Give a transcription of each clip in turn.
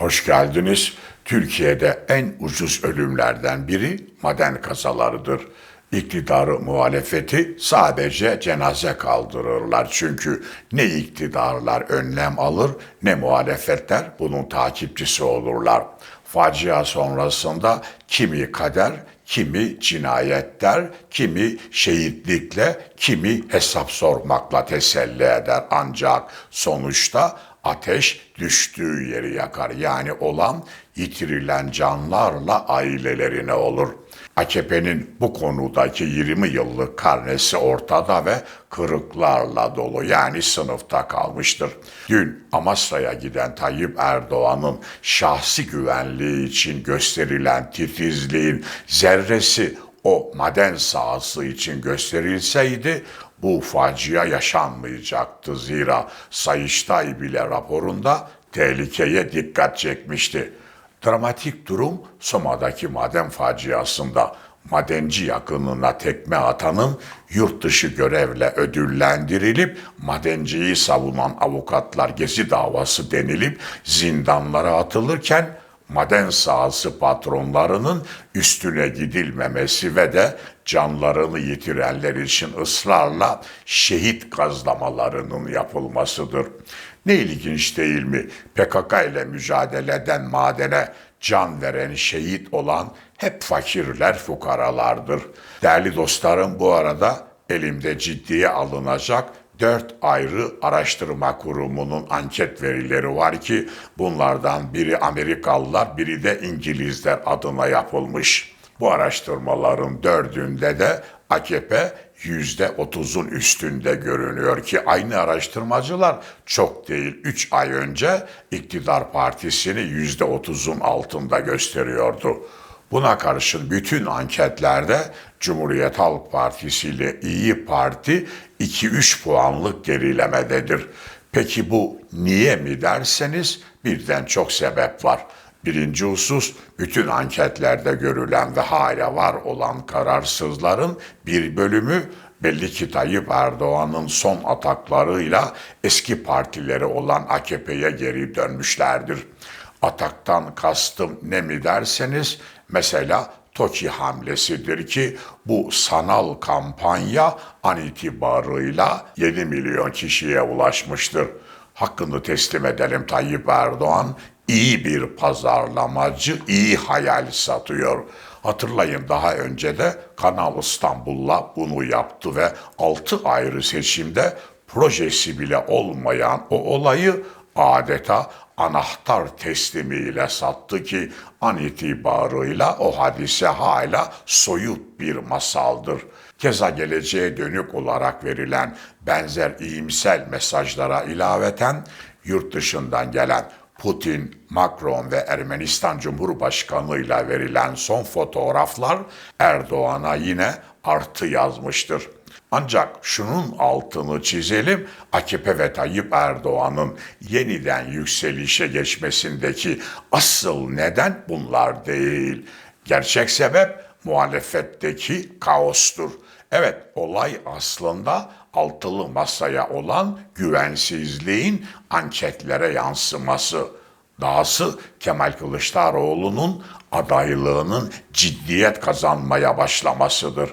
Hoş geldiniz. Türkiye'de en ucuz ölümlerden biri maden kazalarıdır. İktidarı muhalefeti sadece cenaze kaldırırlar. Çünkü ne iktidarlar önlem alır ne muhalefetler bunun takipçisi olurlar. Facia sonrasında kimi kader, kimi cinayetler, kimi şehitlikle, kimi hesap sormakla teselli eder. Ancak sonuçta ateş düştüğü yeri yakar. Yani olan yitirilen canlarla ailelerine olur. AKP'nin bu konudaki 20 yıllık karnesi ortada ve kırıklarla dolu yani sınıfta kalmıştır. Dün Amasra'ya giden Tayyip Erdoğan'ın şahsi güvenliği için gösterilen titizliğin zerresi o maden sahası için gösterilseydi bu facia yaşanmayacaktı. Zira Sayıştay bile raporunda tehlikeye dikkat çekmişti. Dramatik durum Soma'daki maden faciasında madenci yakınına tekme atanın yurt dışı görevle ödüllendirilip madenciyi savunan avukatlar gezi davası denilip zindanlara atılırken maden sahası patronlarının üstüne gidilmemesi ve de canlarını yitirenler için ısrarla şehit gazlamalarının yapılmasıdır. Ne ilginç değil mi? PKK ile mücadeleden madene can veren, şehit olan hep fakirler, fukaralardır. Değerli dostlarım bu arada elimde ciddiye alınacak dört ayrı araştırma kurumunun anket verileri var ki bunlardan biri Amerikalılar, biri de İngilizler adına yapılmış. Bu araştırmaların dördünde de AKP yüzde otuzun üstünde görünüyor ki aynı araştırmacılar çok değil üç ay önce iktidar partisini yüzde otuzun altında gösteriyordu. Buna karşın bütün anketlerde Cumhuriyet Halk Partisi ile İyi Parti 2-3 puanlık gerilemededir. Peki bu niye mi derseniz birden çok sebep var. Birinci husus bütün anketlerde görülen ve hala var olan kararsızların bir bölümü belli ki Tayyip Erdoğan'ın son ataklarıyla eski partileri olan AKP'ye geri dönmüşlerdir. Ataktan kastım ne mi derseniz mesela TOKİ hamlesidir ki bu sanal kampanya an itibarıyla 7 milyon kişiye ulaşmıştır. Hakkını teslim edelim Tayyip Erdoğan iyi bir pazarlamacı, iyi hayal satıyor. Hatırlayın daha önce de Kanal İstanbul'la bunu yaptı ve 6 ayrı seçimde projesi bile olmayan o olayı adeta anahtar teslimiyle sattı ki an itibarıyla o hadise hala soyut bir masaldır. Keza geleceğe dönük olarak verilen benzer iyimsel mesajlara ilaveten yurt dışından gelen Putin, Macron ve Ermenistan Cumhurbaşkanı ile verilen son fotoğraflar Erdoğan'a yine artı yazmıştır. Ancak şunun altını çizelim, AKP ve Tayyip Erdoğan'ın yeniden yükselişe geçmesindeki asıl neden bunlar değil. Gerçek sebep muhalefetteki kaostur. Evet, olay aslında altılı masaya olan güvensizliğin anketlere yansıması. Dahası Kemal Kılıçdaroğlu'nun adaylığının ciddiyet kazanmaya başlamasıdır.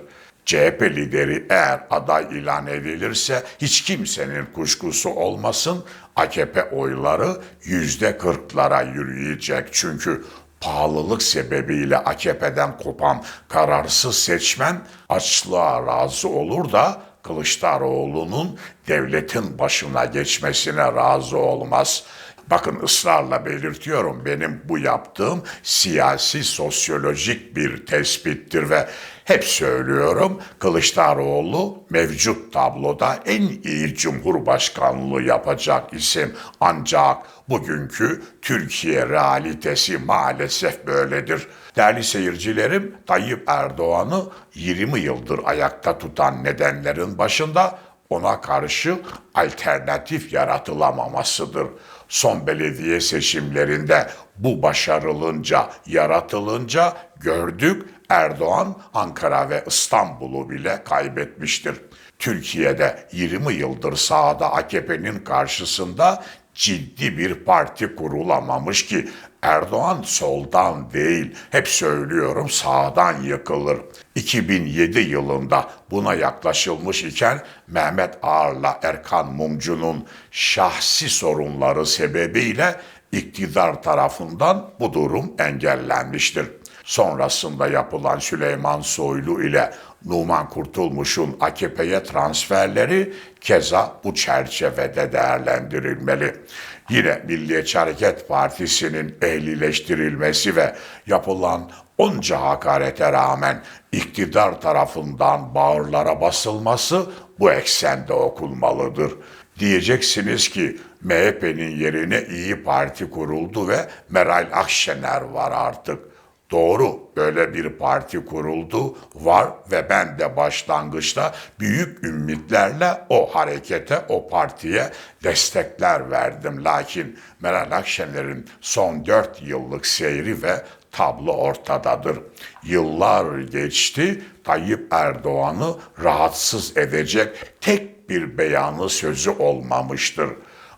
CHP lideri eğer aday ilan edilirse hiç kimsenin kuşkusu olmasın AKP oyları yüzde kırklara yürüyecek. Çünkü pahalılık sebebiyle AKP'den kopan kararsız seçmen açlığa razı olur da Kılıçdaroğlu'nun devletin başına geçmesine razı olmaz. Bakın ısrarla belirtiyorum benim bu yaptığım siyasi sosyolojik bir tespittir ve hep söylüyorum Kılıçdaroğlu mevcut tabloda en iyi cumhurbaşkanlığı yapacak isim ancak bugünkü Türkiye realitesi maalesef böyledir. Değerli seyircilerim Tayyip Erdoğan'ı 20 yıldır ayakta tutan nedenlerin başında ona karşı alternatif yaratılamamasıdır. Son belediye seçimlerinde bu başarılınca, yaratılınca gördük Erdoğan Ankara ve İstanbul'u bile kaybetmiştir. Türkiye'de 20 yıldır sağda AKP'nin karşısında ciddi bir parti kurulamamış ki Erdoğan soldan değil, hep söylüyorum sağdan yıkılır. 2007 yılında buna yaklaşılmış iken Mehmet Ağar'la Erkan Mumcu'nun şahsi sorunları sebebiyle iktidar tarafından bu durum engellenmiştir. Sonrasında yapılan Süleyman Soylu ile Numan Kurtulmuş'un AKP'ye transferleri keza bu çerçevede değerlendirilmeli. Yine Milliyetçi Hareket Partisi'nin ehlileştirilmesi ve yapılan onca hakarete rağmen iktidar tarafından bağırlara basılması bu eksende okunmalıdır. Diyeceksiniz ki MHP'nin yerine İyi Parti kuruldu ve Meral Akşener var artık. Doğru böyle bir parti kuruldu var ve ben de başlangıçta büyük ümitlerle o harekete o partiye destekler verdim. Lakin Meral Akşener'in son dört yıllık seyri ve tablo ortadadır. Yıllar geçti Tayyip Erdoğan'ı rahatsız edecek tek bir beyanı sözü olmamıştır.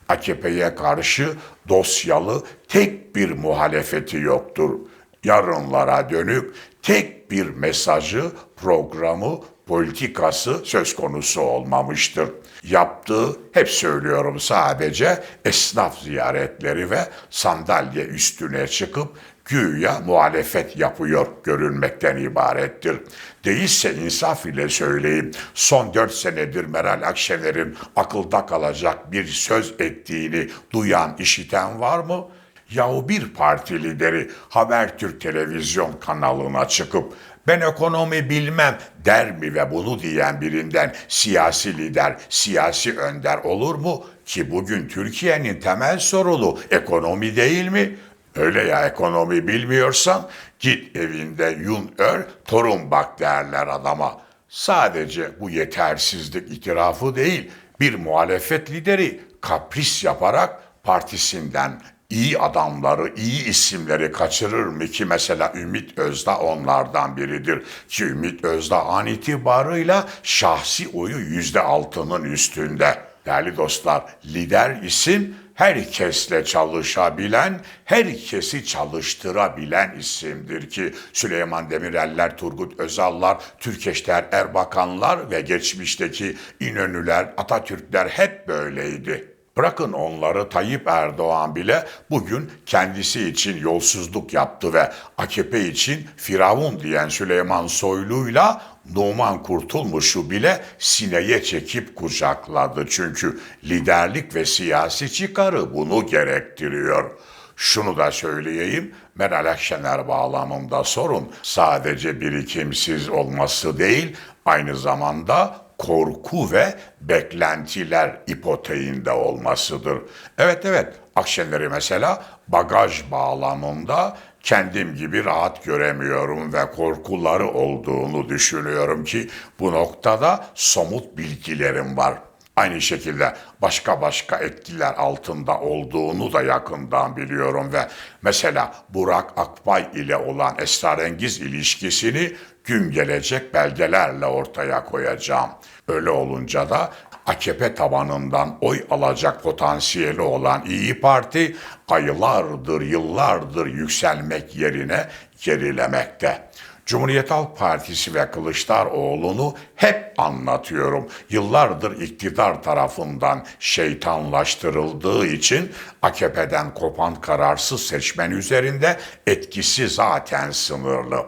AKP'ye karşı dosyalı tek bir muhalefeti yoktur yarınlara dönük tek bir mesajı, programı, politikası söz konusu olmamıştır. Yaptığı, hep söylüyorum sadece esnaf ziyaretleri ve sandalye üstüne çıkıp güya muhalefet yapıyor görünmekten ibarettir. Değilse insaf ile söyleyeyim, son dört senedir Meral Akşener'in akılda kalacak bir söz ettiğini duyan, işiten var mı? Yahu bir parti lideri Habertürk televizyon kanalına çıkıp ben ekonomi bilmem der mi ve bunu diyen birinden siyasi lider, siyasi önder olur mu? Ki bugün Türkiye'nin temel sorunu ekonomi değil mi? Öyle ya ekonomi bilmiyorsan git evinde yun ör, torun bak derler adama. Sadece bu yetersizlik itirafı değil, bir muhalefet lideri kapris yaparak partisinden iyi adamları, iyi isimleri kaçırır mı ki mesela Ümit Özdağ onlardan biridir. Ki Ümit Özdağ an itibarıyla şahsi oyu yüzde altının üstünde. Değerli dostlar, lider isim herkesle çalışabilen, herkesi çalıştırabilen isimdir ki Süleyman Demireller, Turgut Özallar, Türkeşler, Erbakanlar ve geçmişteki İnönüler, Atatürkler hep böyleydi. Bırakın onları Tayyip Erdoğan bile bugün kendisi için yolsuzluk yaptı ve AKP için Firavun diyen Süleyman Soylu'yla Numan Kurtulmuş'u bile sineye çekip kucakladı. Çünkü liderlik ve siyasi çıkarı bunu gerektiriyor. Şunu da söyleyeyim, Meral Akşener bağlamında sorun sadece birikimsiz olması değil, aynı zamanda korku ve beklentiler ipoteğinde olmasıdır. Evet evet Akşener'i mesela bagaj bağlamında kendim gibi rahat göremiyorum ve korkuları olduğunu düşünüyorum ki bu noktada somut bilgilerim var. Aynı şekilde başka başka etkiler altında olduğunu da yakından biliyorum ve mesela Burak Akbay ile olan esrarengiz ilişkisini gün gelecek belgelerle ortaya koyacağım. Öyle olunca da AKP tabanından oy alacak potansiyeli olan İyi Parti aylardır, yıllardır yükselmek yerine gerilemekte. Cumhuriyet Halk Partisi ve Kılıçdaroğlu'nu hep anlatıyorum. Yıllardır iktidar tarafından şeytanlaştırıldığı için AKP'den kopan kararsız seçmen üzerinde etkisi zaten sınırlı.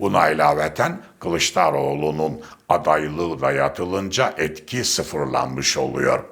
Buna ilaveten Kılıçdaroğlu'nun adaylığı dayatılınca etki sıfırlanmış oluyor.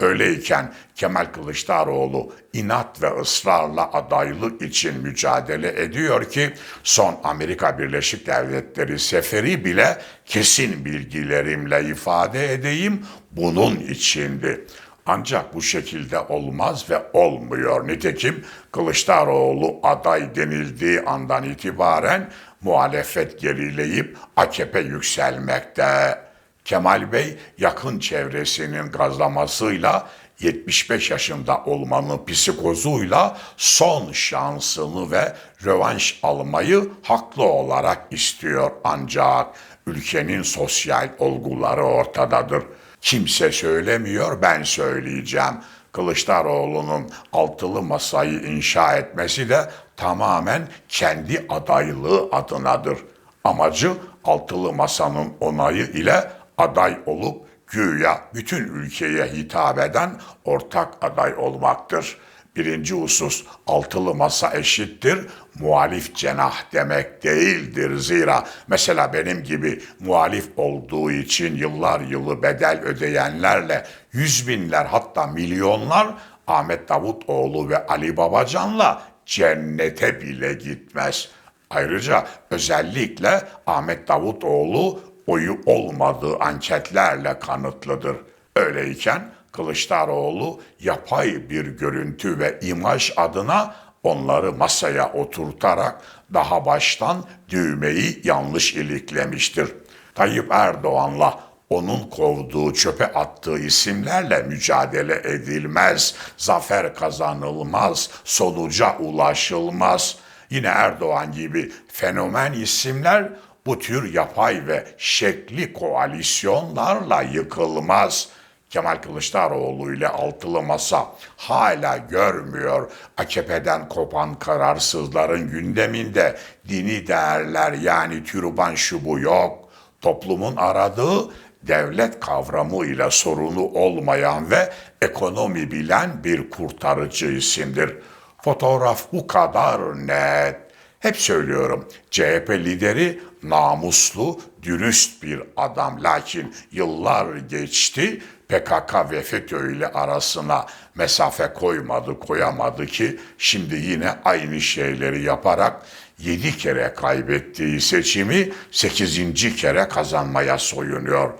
Öyleyken Kemal Kılıçdaroğlu inat ve ısrarla adaylık için mücadele ediyor ki son Amerika Birleşik Devletleri seferi bile kesin bilgilerimle ifade edeyim bunun içindi. Ancak bu şekilde olmaz ve olmuyor. Nitekim Kılıçdaroğlu aday denildiği andan itibaren muhalefet gerileyip AKP yükselmekte. Kemal Bey yakın çevresinin gazlamasıyla 75 yaşında olmanın psikozuyla son şansını ve rövanş almayı haklı olarak istiyor ancak ülkenin sosyal olguları ortadadır. Kimse söylemiyor ben söyleyeceğim. Kılıçdaroğlu'nun altılı masayı inşa etmesi de tamamen kendi adaylığı adınadır. Amacı altılı masanın onayı ile aday olup güya bütün ülkeye hitap eden ortak aday olmaktır. Birinci husus altılı masa eşittir, muhalif cenah demek değildir. Zira mesela benim gibi muhalif olduğu için yıllar yılı bedel ödeyenlerle yüz binler hatta milyonlar Ahmet Davutoğlu ve Ali Babacan'la cennete bile gitmez. Ayrıca özellikle Ahmet Davutoğlu oyu olmadığı anketlerle kanıtlıdır. Öyleyken Kılıçdaroğlu yapay bir görüntü ve imaj adına onları masaya oturtarak daha baştan düğmeyi yanlış iliklemiştir. Tayyip Erdoğan'la onun kovduğu, çöpe attığı isimlerle mücadele edilmez, zafer kazanılmaz, sonuca ulaşılmaz. Yine Erdoğan gibi fenomen isimler bu tür yapay ve şekli koalisyonlarla yıkılmaz. Kemal Kılıçdaroğlu ile altılı masa hala görmüyor. AKP'den kopan kararsızların gündeminde dini değerler yani türban şu bu yok. Toplumun aradığı devlet kavramı ile sorunu olmayan ve ekonomi bilen bir kurtarıcı isimdir. Fotoğraf bu kadar net. Hep söylüyorum CHP lideri namuslu, dürüst bir adam. Lakin yıllar geçti PKK ve FETÖ ile arasına mesafe koymadı, koyamadı ki şimdi yine aynı şeyleri yaparak 7 kere kaybettiği seçimi 8. kere kazanmaya soyunuyor.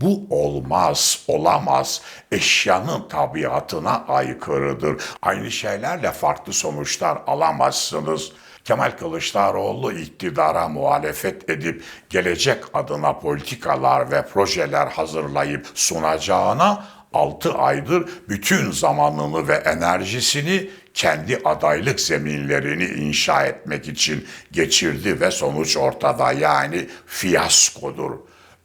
Bu olmaz, olamaz. Eşyanın tabiatına aykırıdır. Aynı şeylerle farklı sonuçlar alamazsınız. Kemal Kılıçdaroğlu iktidara muhalefet edip gelecek adına politikalar ve projeler hazırlayıp sunacağına 6 aydır bütün zamanını ve enerjisini kendi adaylık zeminlerini inşa etmek için geçirdi ve sonuç ortada yani fiyaskodur.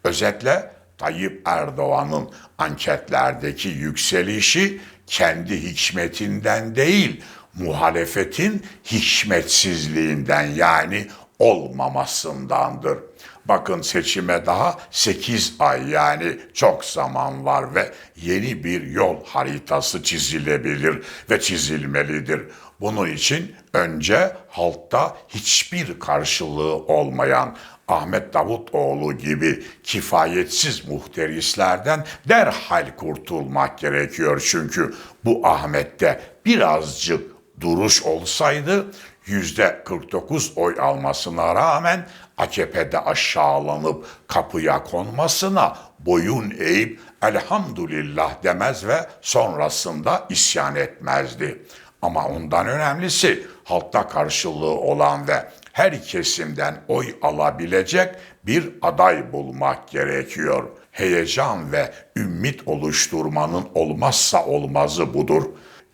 Özetle Tayyip Erdoğan'ın anketlerdeki yükselişi kendi hikmetinden değil, muhalefetin hikmetsizliğinden yani olmamasındandır. Bakın seçime daha 8 ay yani çok zaman var ve yeni bir yol haritası çizilebilir ve çizilmelidir. Bunun için önce halkta hiçbir karşılığı olmayan Ahmet Davutoğlu gibi kifayetsiz muhterislerden derhal kurtulmak gerekiyor. Çünkü bu Ahmet'te birazcık duruş olsaydı yüzde 49 oy almasına rağmen AKP'de aşağılanıp kapıya konmasına boyun eğip elhamdülillah demez ve sonrasında isyan etmezdi. Ama ondan önemlisi halkta karşılığı olan ve her kesimden oy alabilecek bir aday bulmak gerekiyor. Heyecan ve ümit oluşturmanın olmazsa olmazı budur.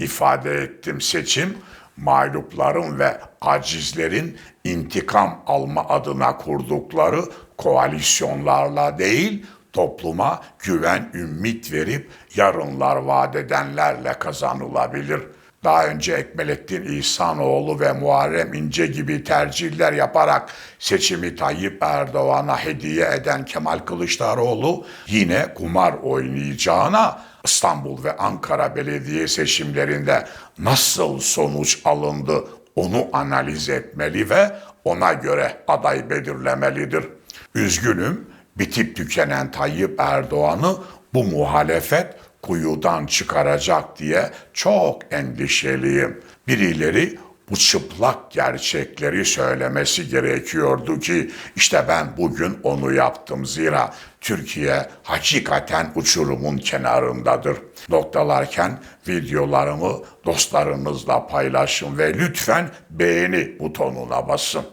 İfade ettim seçim mağlupların ve acizlerin intikam alma adına kurdukları koalisyonlarla değil, topluma güven, ümit verip yarınlar vaat edenlerle kazanılabilir. Daha önce Ekmelettin İhsanoğlu ve Muharrem İnce gibi tercihler yaparak seçimi Tayyip Erdoğan'a hediye eden Kemal Kılıçdaroğlu yine kumar oynayacağına İstanbul ve Ankara belediye seçimlerinde nasıl sonuç alındı onu analiz etmeli ve ona göre aday belirlemelidir. Üzgünüm bitip tükenen Tayyip Erdoğan'ı bu muhalefet kuyudan çıkaracak diye çok endişeliyim. Birileri bu çıplak gerçekleri söylemesi gerekiyordu ki işte ben bugün onu yaptım zira Türkiye hakikaten uçurumun kenarındadır. Noktalarken videolarımı dostlarınızla paylaşın ve lütfen beğeni butonuna basın.